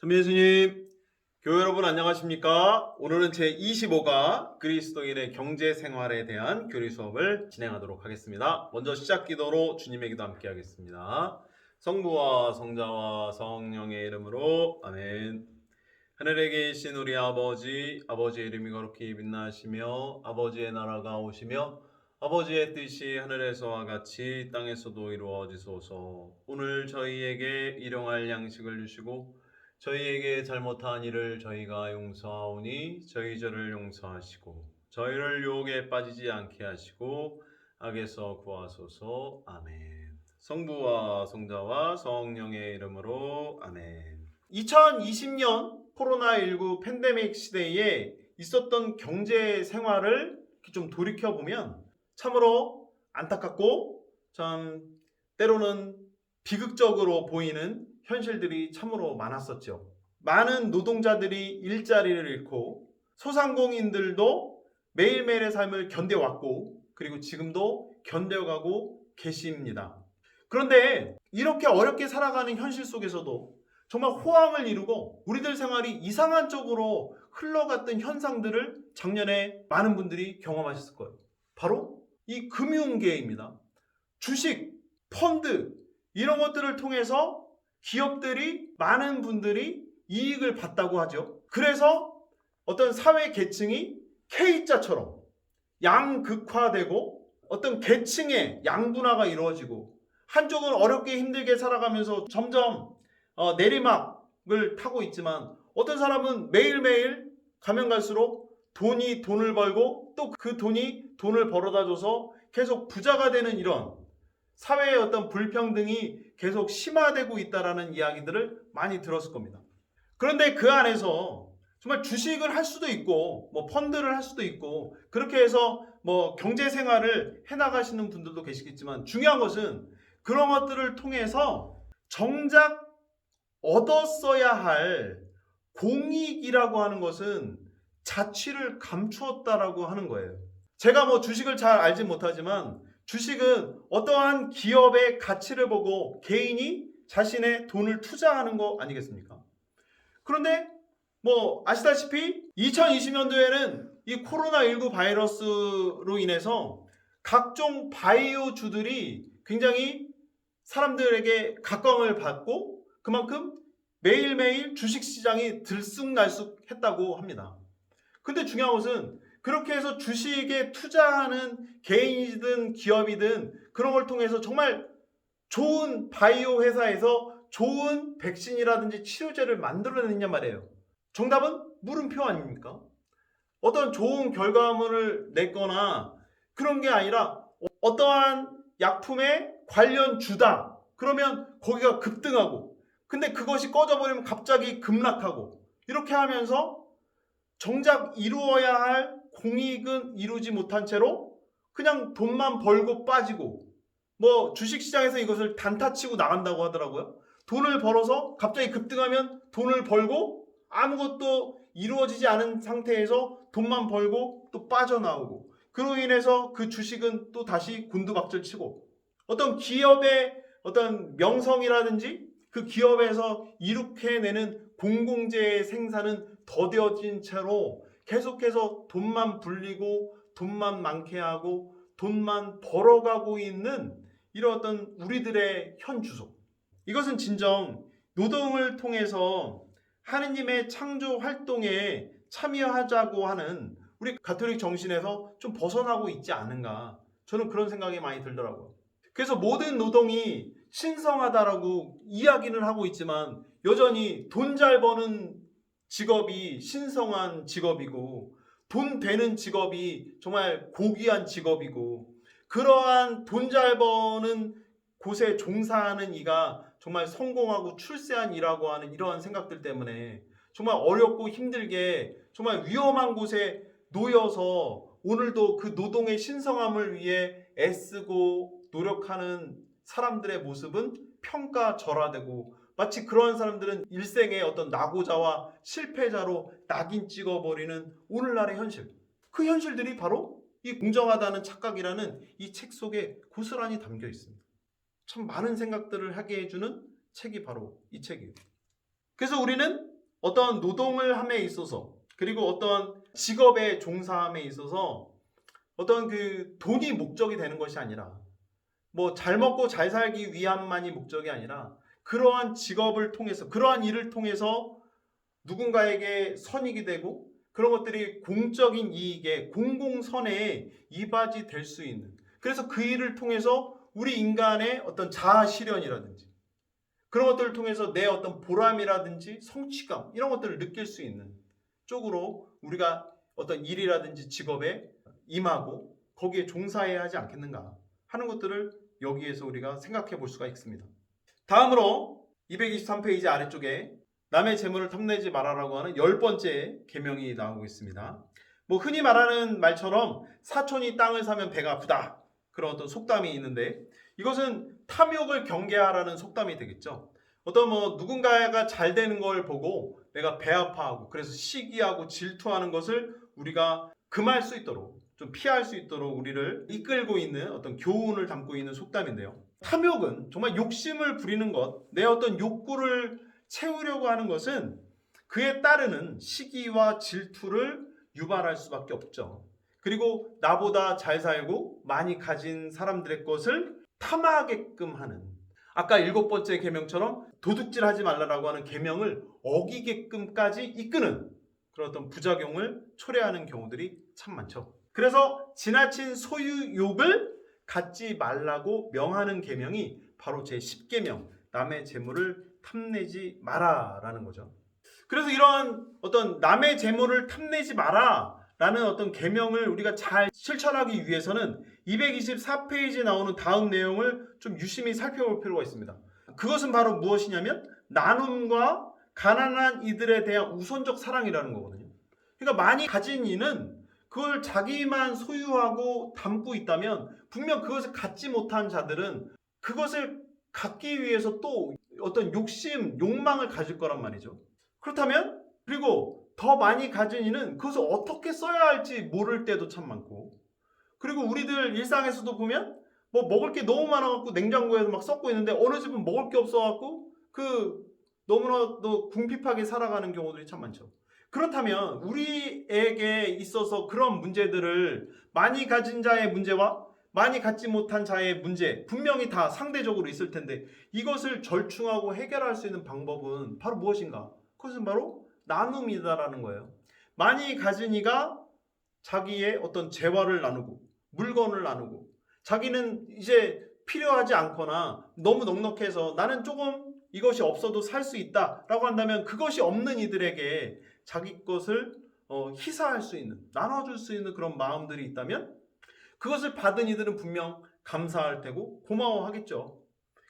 선배 예수님, 교회 여러분 안녕하십니까? 오늘은 제 25가 그리스도인의 경제 생활에 대한 교리 수업을 진행하도록 하겠습니다. 먼저 시작 기도로 주님의 기도 함께 하겠습니다. 성부와 성자와 성령의 이름으로 아멘. 하늘에 계신 우리 아버지, 아버지의 이름이 거룩히 빛나시며 아버지의 나라가 오시며 아버지의 뜻이 하늘에서와 같이 땅에서도 이루어지소서. 오늘 저희에게 일용할 양식을 주시고 저희에게 잘못한 일을 저희가 용서하오니 저희 저를 용서하시고 저희를 유혹에 빠지지 않게 하시고 악에서 구하소서. 아멘. 성부와 성자와 성령의 이름으로 아멘. 2020년 코로나19 팬데믹 시대에 있었던 경제 생활을 좀 돌이켜 보면 참으로 안타깝고 참 때로는 비극적으로 보이는 현실들이 참으로 많았었죠. 많은 노동자들이 일자리를 잃고 소상공인들도 매일매일의 삶을 견뎌왔고 그리고 지금도 견뎌가고 계십니다. 그런데 이렇게 어렵게 살아가는 현실 속에서도 정말 호황을 이루고 우리들 생활이 이상한 쪽으로 흘러갔던 현상들을 작년에 많은 분들이 경험하셨을 거예요. 바로 이 금융계입니다. 주식, 펀드 이런 것들을 통해서 기업들이 많은 분들이 이익을 봤다고 하죠. 그래서 어떤 사회 계층이 K자처럼 양극화되고 어떤 계층의 양분화가 이루어지고 한쪽은 어렵게 힘들게 살아가면서 점점 어, 내리막을 타고 있지만 어떤 사람은 매일매일 가면 갈수록 돈이 돈을 벌고 또 그 돈이 돈을 벌어다 줘서 계속 부자가 되는 이런 사회의 어떤 불평등이 계속 심화되고 있다라는 이야기들을 많이 들었을 겁니다. 그런데 그 안에서 정말 주식을 할 수도 있고 뭐 펀드를 할 수도 있고 그렇게 해서 뭐 경제 생활을 해 나가시는 분들도 계시겠지만 중요한 것은 그런 것들을 통해서 정작 얻었어야 할 공익이라고 하는 것은 자취를 감추었다라고 하는 거예요. 제가 뭐 주식을 잘 알지 못하지만 주식은 어떠한 기업의 가치를 보고 개인이 자신의 돈을 투자하는 거 아니겠습니까? 그런데 뭐 아시다시피 2020년도에는 이 코로나19 바이러스로 인해서 각종 바이오주들이 굉장히 사람들에게 각광을 받고 그만큼 매일매일 주식시장이 들쑥날쑥 했다고 합니다. 근데 중요한 것은 그렇게 해서 주식에 투자하는 개인이든 기업이든 그런 걸 통해서 정말 좋은 바이오 회사에서 좋은 백신이라든지 치료제를 만들어냈냐 말이에요. 정답은 물음표 아닙니까? 어떤 좋은 결과물을 냈거나 그런 게 아니라 어떠한 약품의 관련 주다. 그러면 거기가 급등하고 근데 그것이 꺼져버리면 갑자기 급락하고 이렇게 하면서 정작 이루어야 할 공익은 이루지 못한 채로 그냥 돈만 벌고 빠지고 뭐 주식시장에서 이것을 단타치고 나간다고 하더라고요. 돈을 벌어서 갑자기 급등하면 돈을 벌고 아무것도 이루어지지 않은 상태에서 돈만 벌고 또 빠져나오고 그로 인해서 그 주식은 또 다시 곤두박질 치고 어떤 기업의 어떤 명성이라든지 그 기업에서 이룩해내는 공공재의 생산은 더뎌진 채로 계속해서 돈만 불리고 돈만 많게 하고 돈만 벌어가고 있는 이런 어떤 우리들의 현 주소. 이것은 진정 노동을 통해서 하느님의 창조 활동에 참여하자고 하는 우리 가톨릭 정신에서 좀 벗어나고 있지 않은가. 저는 그런 생각이 많이 들더라고요. 그래서 모든 노동이 신성하다라고 이야기는 하고 있지만 여전히 돈 잘 버는 직업이 신성한 직업이고 돈 되는 직업이 정말 고귀한 직업이고 그러한 돈 잘 버는 곳에 종사하는 이가 정말 성공하고 출세한 이라고 하는 이러한 생각들 때문에 정말 어렵고 힘들게 정말 위험한 곳에 놓여서 오늘도 그 노동의 신성함을 위해 애쓰고 노력하는 사람들의 모습은 평가절하되고 마치 그러한 사람들은 일생의 어떤 낙오자와 실패자로 낙인 찍어버리는 오늘날의 현실. 그 현실들이 바로 이 공정하다는 착각이라는 이 책 속에 고스란히 담겨 있습니다. 참 많은 생각들을 하게 해주는 책이 바로 이 책이에요. 그래서 우리는 어떤 노동을 함에 있어서 그리고 어떤 직업의 종사함에 있어서 어떤 그 돈이 목적이 되는 것이 아니라 뭐 잘 먹고 잘 살기 위함만이 목적이 아니라 그러한 직업을 통해서 그러한 일을 통해서 누군가에게 선익이 되고 그런 것들이 공적인 이익에 공공선에 이바지 될 수 있는 그래서 그 일을 통해서 우리 인간의 어떤 자아 실현이라든지 그런 것들을 통해서 내 어떤 보람이라든지 성취감 이런 것들을 느낄 수 있는 쪽으로 우리가 어떤 일이라든지 직업에 임하고 거기에 종사해야 하지 않겠는가 하는 것들을 여기에서 우리가 생각해 볼 수가 있습니다. 다음으로 223페이지 아래쪽에 남의 재물을 탐내지 말아라고 하는 열 번째 계명이 나오고 있습니다. 뭐 흔히 말하는 말처럼 사촌이 땅을 사면 배가 아프다 그런 어떤 속담이 있는데 이것은 탐욕을 경계하라는 속담이 되겠죠. 어떤 뭐 누군가가 잘 되는 걸 보고 내가 배 아파하고 그래서 시기하고 질투하는 것을 우리가 금할 수 있도록 좀 피할 수 있도록 우리를 이끌고 있는 어떤 교훈을 담고 있는 속담인데요. 탐욕은 정말 욕심을 부리는 것, 내 어떤 욕구를 채우려고 하는 것은 그에 따르는 시기와 질투를 유발할 수밖에 없죠. 그리고 나보다 잘 살고 많이 가진 사람들의 것을 탐하게끔 하는 아까 일곱 번째 계명처럼 도둑질하지 말라라고 하는 계명을 어기게끔까지 이끄는 그런 어떤 부작용을 초래하는 경우들이 참 많죠. 그래서 지나친 소유욕을 갖지 말라고 명하는 계명이 바로 제 10계명 남의 재물을 탐내지 마라라는 거죠. 그래서 이러한 어떤 남의 재물을 탐내지 마라 라는 어떤 계명을 우리가 잘 실천하기 위해서는 224페이지에 나오는 다음 내용을 좀 유심히 살펴볼 필요가 있습니다. 그것은 바로 무엇이냐면 나눔과 가난한 이들에 대한 우선적 사랑이라는 거거든요. 그러니까 많이 가진 이는 그걸 자기만 소유하고 담고 있다면 분명 그것을 갖지 못한 자들은 그것을 갖기 위해서 또 어떤 욕심, 욕망을 가질 거란 말이죠. 그렇다면 그리고 더 많이 가진 이는 그것을 어떻게 써야 할지 모를 때도 참 많고 그리고 우리들 일상에서도 보면 뭐 먹을 게 너무 많아갖고 냉장고에서 막 썩고 있는데 어느 집은 먹을 게 없어갖고 그 너무나도 궁핍하게 살아가는 경우들이 참 많죠. 그렇다면 우리에게 있어서 그런 문제들을 많이 가진 자의 문제와 많이 갖지 못한 자의 문제 분명히 다 상대적으로 있을 텐데 이것을 절충하고 해결할 수 있는 방법은 바로 무엇인가? 그것은 바로 나눔이다라는 거예요. 많이 가진 이가 자기의 어떤 재화를 나누고 물건을 나누고 자기는 이제 필요하지 않거나 너무 넉넉해서 나는 조금 이것이 없어도 살 수 있다라고 한다면 그것이 없는 이들에게 자기 것을 어, 희사할 수 있는 나눠줄 수 있는 그런 마음들이 있다면 그것을 받은 이들은 분명 감사할 테고 고마워하겠죠.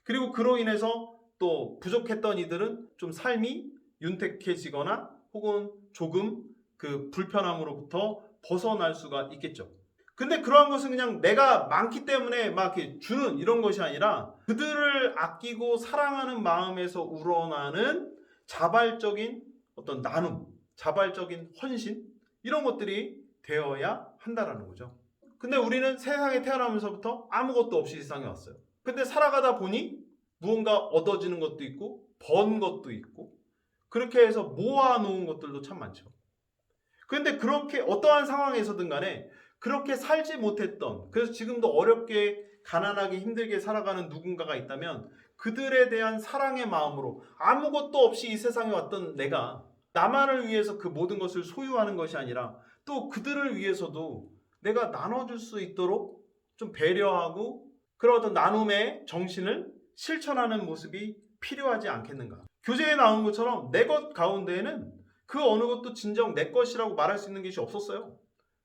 그리고 그로 인해서 또 부족했던 이들은 좀 삶이 윤택해지거나 혹은 조금 그 불편함으로부터 벗어날 수가 있겠죠. 근데 그러한 것은 그냥 내가 많기 때문에 막 이렇게 주는 이런 것이 아니라 그들을 아끼고 사랑하는 마음에서 우러나는 자발적인 어떤 나눔, 자발적인 헌신 이런 것들이 되어야 한다라는 거죠. 근데 우리는 세상에 태어나면서부터 아무것도 없이 세상에 왔어요. 근데 살아가다 보니 무언가 얻어지는 것도 있고 번 것도 있고 그렇게 해서 모아놓은 것들도 참 많죠. 그런데 그렇게 어떠한 상황에서든 간에 그렇게 살지 못했던 그래서 지금도 어렵게 가난하게 힘들게 살아가는 누군가가 있다면 그들에 대한 사랑의 마음으로 아무것도 없이 이 세상에 왔던 내가 나만을 위해서 그 모든 것을 소유하는 것이 아니라 또 그들을 위해서도 내가 나눠줄 수 있도록 좀 배려하고 그런 어떤 나눔의 정신을 실천하는 모습이 필요하지 않겠는가. 교재에 나온 것처럼 내 것 가운데에는 그 어느 것도 진정 내 것이라고 말할 수 있는 것이 없었어요.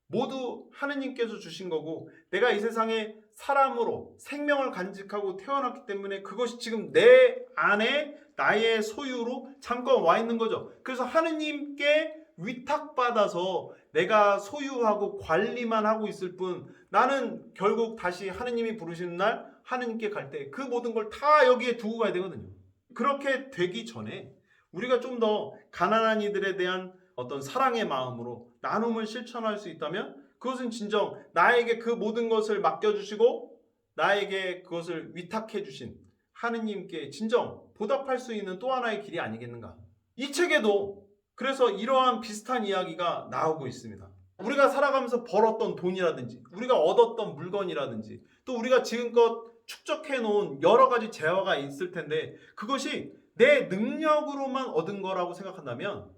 모두 하느님께서 주신 거고 내가 이 세상에 사람으로 생명을 간직하고 태어났기 때문에 그것이 지금 내 안에 나의 소유로 잠깐 와 있는 거죠. 그래서 하느님께 위탁받아서 내가 소유하고 관리만 하고 있을 뿐 나는 결국 다시 하느님이 부르시는 날 하느님께 갈 때 그 모든 걸 다 여기에 두고 가야 되거든요. 그렇게 되기 전에 우리가 좀 더 가난한 이들에 대한 어떤 사랑의 마음으로 나눔을 실천할 수 있다면 그것은 진정 나에게 그 모든 것을 맡겨주시고 나에게 그것을 위탁해 주신 하느님께 진정 보답할 수 있는 또 하나의 길이 아니겠는가. 이 책에도 그래서 이러한 비슷한 이야기가 나오고 있습니다. 우리가 살아가면서 벌었던 돈이라든지, 우리가 얻었던 물건이라든지, 또 우리가 지금껏 축적해 놓은 여러 가지 재화가 있을 텐데, 그것이 내 능력으로만 얻은 거라고 생각한다면,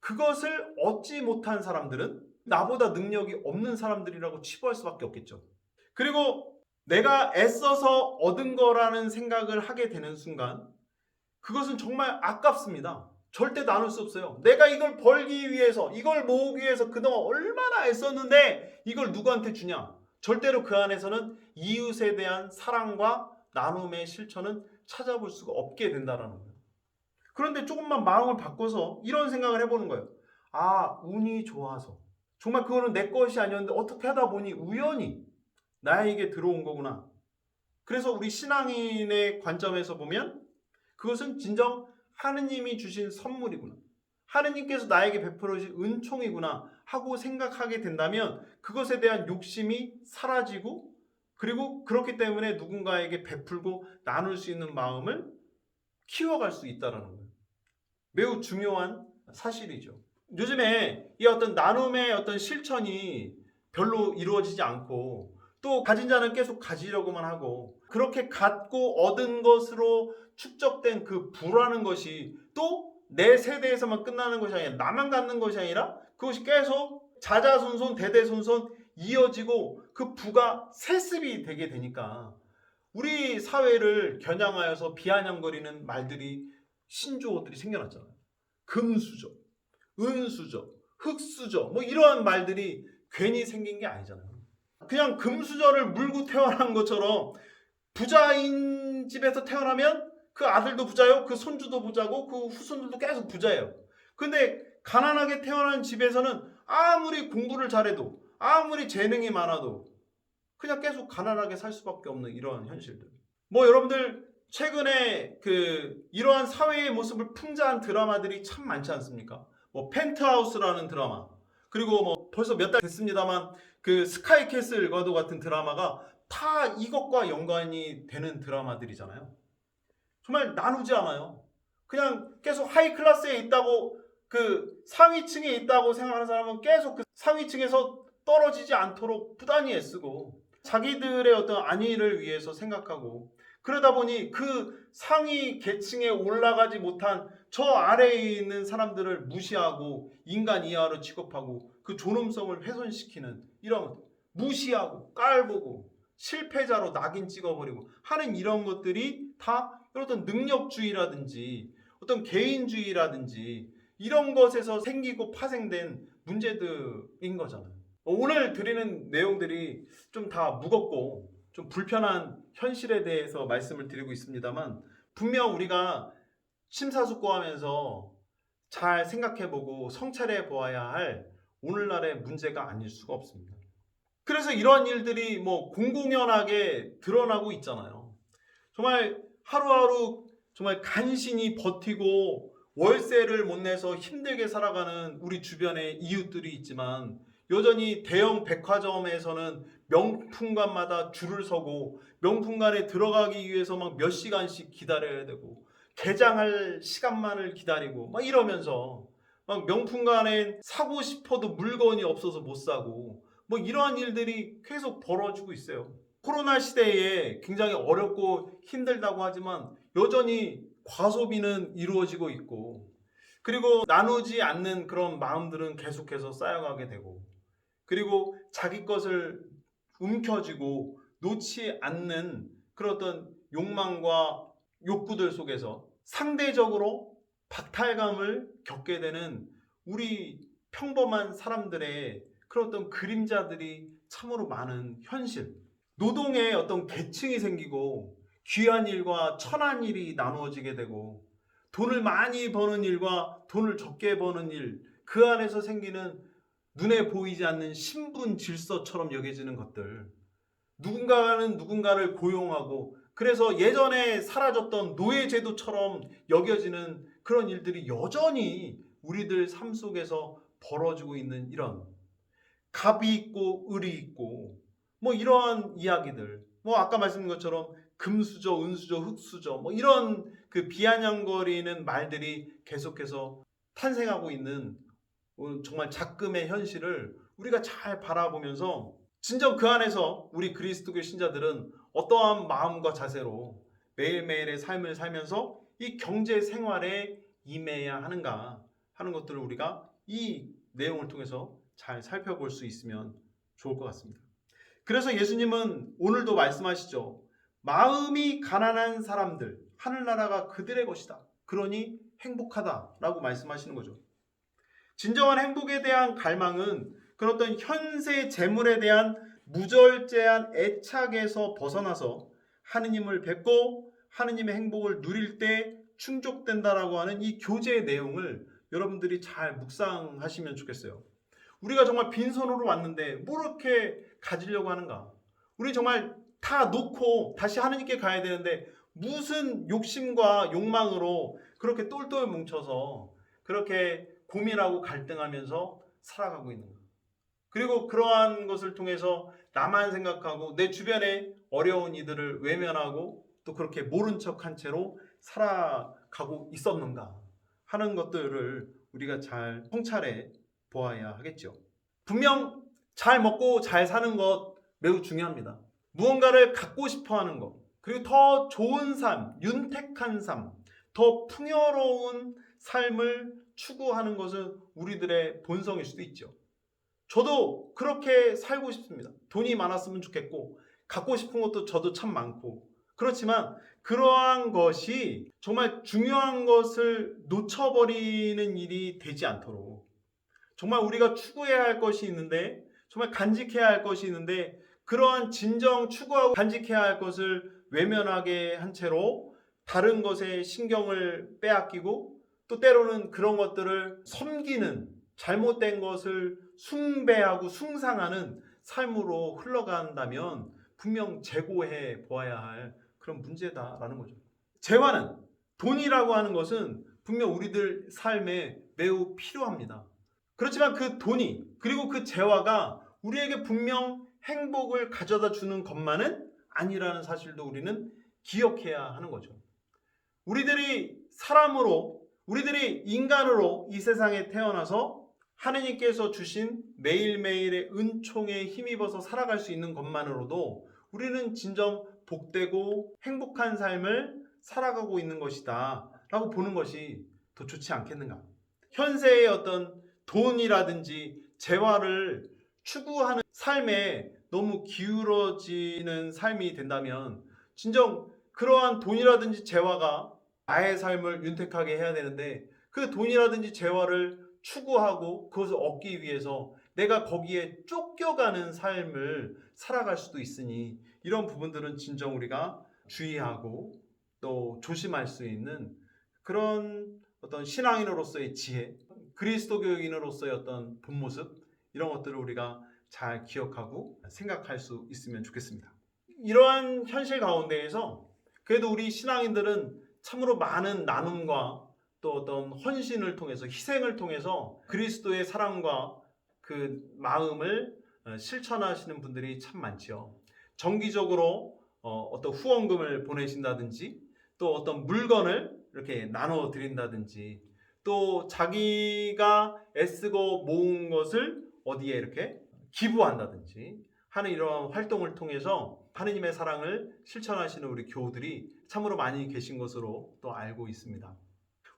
그것을 얻지 못한 사람들은 나보다 능력이 없는 사람들이라고 치부할 수밖에 없겠죠. 그리고 내가 애써서 얻은 거라는 생각을 하게 되는 순간, 그것은 정말 아깝습니다. 절대 나눌 수 없어요. 내가 이걸 벌기 위해서, 이걸 모으기 위해서 그동안 얼마나 애썼는데 이걸 누구한테 주냐? 절대로 그 안에서는 이웃에 대한 사랑과 나눔의 실천은 찾아볼 수가 없게 된다라는 거예요. 그런데 조금만 마음을 바꿔서 이런 생각을 해보는 거예요. 아, 운이 좋아서. 정말 그거는 내 것이 아니었는데 어떻게 하다 보니 우연히 나에게 들어온 거구나. 그래서 우리 신앙인의 관점에서 보면 그것은 진정 하느님이 주신 선물이구나. 하느님께서 나에게 베풀어 주신 은총이구나 하고 생각하게 된다면 그것에 대한 욕심이 사라지고 그리고 그렇기 때문에 누군가에게 베풀고 나눌 수 있는 마음을 키워갈 수 있다는 거예요. 매우 중요한 사실이죠. 요즘에 이 어떤 나눔의 어떤 실천이 별로 이루어지지 않고 또 가진 자는 계속 가지려고만 하고 그렇게 갖고 얻은 것으로 축적된 그 부라는 것이 또 내 세대에서만 끝나는 것이 아니라 나만 갖는 것이 아니라 그것이 계속 자자손손 대대손손 이어지고 그 부가 세습이 되게 되니까 우리 사회를 겨냥하여서 비아냥거리는 말들이 신조어들이 생겨났잖아요. 금수저, 은수저, 흑수저 뭐 이러한 말들이 괜히 생긴 게 아니잖아요. 그냥 금수저를 물고 태어난 것처럼 부자인 집에서 태어나면 그 아들도 부자요, 그 손주도 부자고 그 후손들도 계속 부자예요. 근데 가난하게 태어난 집에서는 아무리 공부를 잘해도 아무리 재능이 많아도 그냥 계속 가난하게 살 수밖에 없는 이러한 현실들. 뭐 여러분들 최근에 그 이러한 사회의 모습을 풍자한 드라마들이 참 많지 않습니까? 뭐 펜트하우스라는 드라마 그리고 뭐 벌써 몇 달 됐습니다만 그 스카이캐슬 과도 같은 드라마가 다 이것과 연관이 되는 드라마들이잖아요. 정말 나누지 않아요. 그냥 계속 하이 클래스에 있다고 그 상위층에 있다고 생각하는 사람은 계속 그 상위층에서 떨어지지 않도록 부단히 애쓰고 자기들의 어떤 안위를 위해서 생각하고 그러다 보니 그 상위 계층에 올라가지 못한 저 아래에 있는 사람들을 무시하고 인간 이하로 취급하고 그 존엄성을 훼손시키는 이런 무시하고 깔보고 실패자로 낙인 찍어버리고 하는 이런 것들이 다 어떤 능력주의라든지 어떤 개인주의라든지 이런 것에서 생기고 파생된 문제들인 거잖아요. 오늘 드리는 내용들이 좀 다 무겁고 좀 불편한 현실에 대해서 말씀을 드리고 있습니다만 분명 우리가 심사숙고하면서 잘 생각해보고 성찰해 보아야 할 오늘날의 문제가 아닐 수가 없습니다. 그래서 이러한 일들이 뭐 공공연하게 드러나고 있잖아요. 정말 하루하루 정말 간신히 버티고 월세를 못 내서 힘들게 살아가는 우리 주변에 이웃들이 있지만 여전히 대형 백화점에서는 명품관마다 줄을 서고 명품관에 들어가기 위해서 막 몇 시간씩 기다려야 되고 개장할 시간만을 기다리고 막 이러면서 막 명품관에 사고 싶어도 물건이 없어서 못 사고 뭐 이러한 일들이 계속 벌어지고 있어요. 코로나 시대에 굉장히 어렵고 힘들다고 하지만 여전히 과소비는 이루어지고 있고 그리고 나누지 않는 그런 마음들은 계속해서 쌓여가게 되고 그리고 자기 것을 움켜쥐고 놓지 않는 그런 어떤 욕망과 욕구들 속에서 상대적으로 박탈감을 겪게 되는 우리 평범한 사람들의 그런 어떤 그림자들이 참으로 많은 현실. 노동의 어떤 계층이 생기고 귀한 일과 천한 일이 나누어지게 되고 돈을 많이 버는 일과 돈을 적게 버는 일, 그 안에서 생기는 눈에 보이지 않는 신분 질서처럼 여겨지는 것들. 누군가는 누군가를 고용하고 그래서 예전에 사라졌던 노예제도처럼 여겨지는 그런 일들이 여전히 우리들 삶 속에서 벌어지고 있는 이런 갑이 있고 을이 있고 뭐 이러한 이야기들 뭐 아까 말씀드린 것처럼 금수저, 은수저, 흑수저 뭐 이런 그 비아냥거리는 말들이 계속해서 탄생하고 있는 어, 정말 작금의 현실을 우리가 잘 바라보면서 진정 그 안에서 우리 그리스도교 신자들은 어떠한 마음과 자세로 매일매일의 삶을 살면서 이 경제 생활에 임해야 하는가 하는 것들을 우리가 이 내용을 통해서 잘 살펴볼 수 있으면 좋을 것 같습니다. 그래서 예수님은 오늘도 말씀하시죠. 마음이 가난한 사람들, 하늘나라가 그들의 것이다. 그러니 행복하다 라고 말씀하시는 거죠. 진정한 행복에 대한 갈망은 그런 어떤 현세 재물에 대한 무절제한 애착에서 벗어나서 하느님을 뵙고 하느님의 행복을 누릴 때 충족된다라고 하는 이 교제의 내용을 여러분들이 잘 묵상하시면 좋겠어요. 우리가 정말 빈손으로 왔는데 뭐 이렇게 가지려고 하는가? 우리 정말 다 놓고 다시 하느님께 가야 되는데 무슨 욕심과 욕망으로 그렇게 똘똘 뭉쳐서 그렇게 고민하고 갈등하면서 살아가고 있는가? 그리고 그러한 것을 통해서 나만 생각하고 내 주변에 어려운 이들을 외면하고 또 그렇게 모른 척 한 채로 살아가고 있었는가 하는 것들을 우리가 잘 통찰해 보아야 하겠죠. 분명 잘 먹고 잘 사는 것 매우 중요합니다. 무언가를 갖고 싶어 하는 것, 그리고 더 좋은 삶, 윤택한 삶, 더 풍요로운 삶을 추구하는 것은 우리들의 본성일 수도 있죠. 저도 그렇게 살고 싶습니다. 돈이 많았으면 좋겠고, 갖고 싶은 것도 저도 참 많고, 그렇지만 그러한 것이 정말 중요한 것을 놓쳐버리는 일이 되지 않도록 정말 우리가 추구해야 할 것이 있는데 정말 간직해야 할 것이 있는데 그러한 진정 추구하고 간직해야 할 것을 외면하게 한 채로 다른 것에 신경을 빼앗기고 또 때로는 그런 것들을 섬기는 잘못된 것을 숭배하고 숭상하는 삶으로 흘러간다면 분명 재고해 보아야 할 그런 문제다라는 거죠. 재화는 돈이라고 하는 것은 분명 우리들 삶에 매우 필요합니다. 그렇지만 그 돈이 그리고 그 재화가 우리에게 분명 행복을 가져다 주는 것만은 아니라는 사실도 우리는 기억해야 하는 거죠. 우리들이 사람으로, 우리들이 인간으로 이 세상에 태어나서 하느님께서 주신 매일매일의 은총에 힘입어서 살아갈 수 있는 것만으로도 우리는 진정 복되고 행복한 삶을 살아가고 있는 것이다. 라고 보는 것이 더 좋지 않겠는가? 현세의 어떤 돈이라든지 재화를 추구하는 삶에 너무 기울어지는 삶이 된다면 진정 그러한 돈이라든지 재화가 나의 삶을 윤택하게 해야 되는데 그 돈이라든지 재화를 추구하고 그것을 얻기 위해서 내가 거기에 쫓겨가는 삶을 살아갈 수도 있으니 이런 부분들은 진정 우리가 주의하고 또 조심할 수 있는 그런 어떤 신앙인으로서의 지혜, 그리스도교인으로서의 어떤 본 모습 이런 것들을 우리가 잘 기억하고 생각할 수 있으면 좋겠습니다. 이러한 현실 가운데에서 그래도 우리 신앙인들은 참으로 많은 나눔과 또 어떤 헌신을 통해서 희생을 통해서 그리스도의 사랑과 그 마음을 어, 실천하시는 분들이 참 많지요. 정기적으로 어, 어떤 후원금을 보내신다든지 또 어떤 물건을 이렇게 나눠 드린다든지 또 자기가 애쓰고 모은 것을 어디에 이렇게 기부한다든지 하는 이러한 활동을 통해서 하느님의 사랑을 실천하시는 우리 교우들이 참으로 많이 계신 것으로 또 알고 있습니다.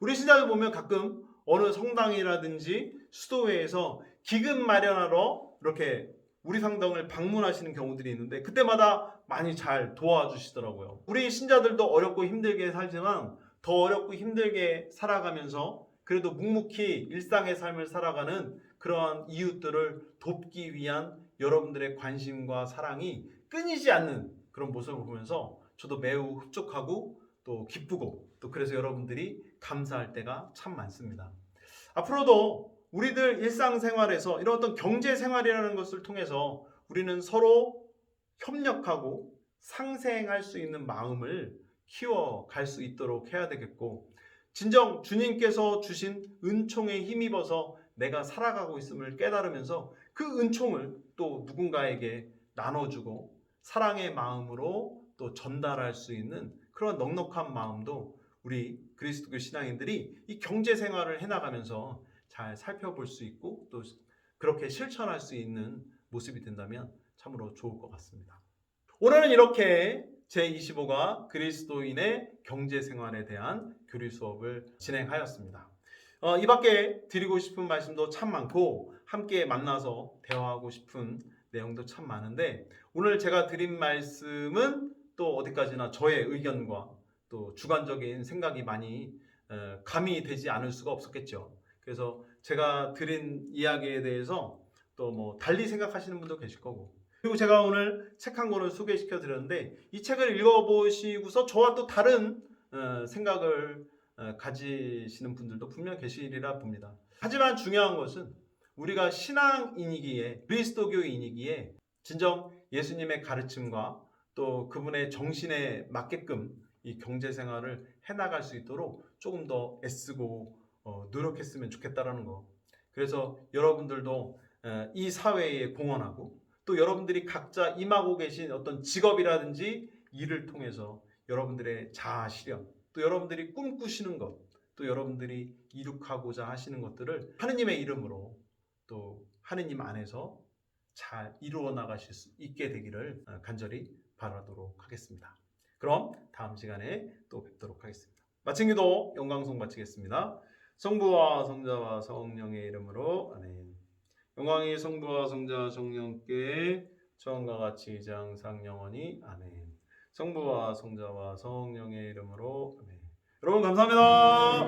우리 신자들 보면 가끔 어느 성당이라든지 수도회에서 기금 마련하러 이렇게 우리 상당을 방문하시는 경우들이 있는데 그때마다 많이 잘 도와주시더라고요. 우리 신자들도 어렵고 힘들게 살지만 더 어렵고 힘들게 살아가면서 그래도 묵묵히 일상의 삶을 살아가는 그러한 이웃들을 돕기 위한 여러분들의 관심과 사랑이 끊이지 않는 그런 모습을 보면서 저도 매우 흡족하고 또 기쁘고 또 그래서 여러분들이 감사할 때가 참 많습니다. 앞으로도 우리들 일상생활에서 이런 어떤 경제 생활이라는 것을 통해서 우리는 서로 협력하고 상생할 수 있는 마음을 키워갈 수 있도록 해야 되겠고 진정 주님께서 주신 은총에 힘입어서 내가 살아가고 있음을 깨달으면서 그 은총을 또 누군가에게 나눠주고 사랑의 마음으로 또 전달할 수 있는 그런 넉넉한 마음도 우리 그리스도교 신앙인들이 이 경제 생활을 해나가면서 잘 살펴볼 수 있고 또 그렇게 실천할 수 있는 모습이 된다면 참으로 좋을 것 같습니다. 오늘은 이렇게 제25가 그리스도인의 경제 생활에 대한 교리 수업을 진행하였습니다. 어, 이 밖에 드리고 싶은 말씀도 참 많고 함께 만나서 대화하고 싶은 내용도 참 많은데 오늘 제가 드린 말씀은 또 어디까지나 저의 의견과 또 주관적인 생각이 많이 어, 감이 되지 않을 수가 없었겠죠. 그래서 제가 드린 이야기에 대해서 또 뭐 달리 생각하시는 분도 계실 거고 그리고 제가 오늘 책 한 권을 소개시켜 드렸는데 이 책을 읽어보시고서 저와 또 다른 어, 생각을 어, 가지시는 분들도 분명 계시리라 봅니다. 하지만 중요한 것은 우리가 신앙인이기에 그리스도교인이기에 진정 예수님의 가르침과 또 그분의 정신에 맞게끔 이 경제 생활을 해나갈 수 있도록 조금 더 애쓰고 어, 노력했으면 좋겠다라는 거. 그래서 여러분들도 에, 이 사회에 공헌하고 또 여러분들이 각자 임하고 계신 어떤 직업이라든지 일을 통해서 여러분들의 자아 실현, 또 여러분들이 꿈꾸시는 것, 또 여러분들이 이룩하고자 하시는 것들을 하느님의 이름으로 또 하느님 안에서 잘 이루어 나가실 수 있게 되기를 어, 간절히 바라도록 하겠습니다. 그럼 다음 시간에 또 뵙도록 하겠습니다. 마친 기도 영광송 마치겠습니다. 성부와 성자와 성령의 이름으로 아멘. 영광이 성부와 성자 성령께 처음과 같이 항상 영원히 아멘. 성부와 성자와 성령의 이름으로 아멘. 여러분 감사합니다.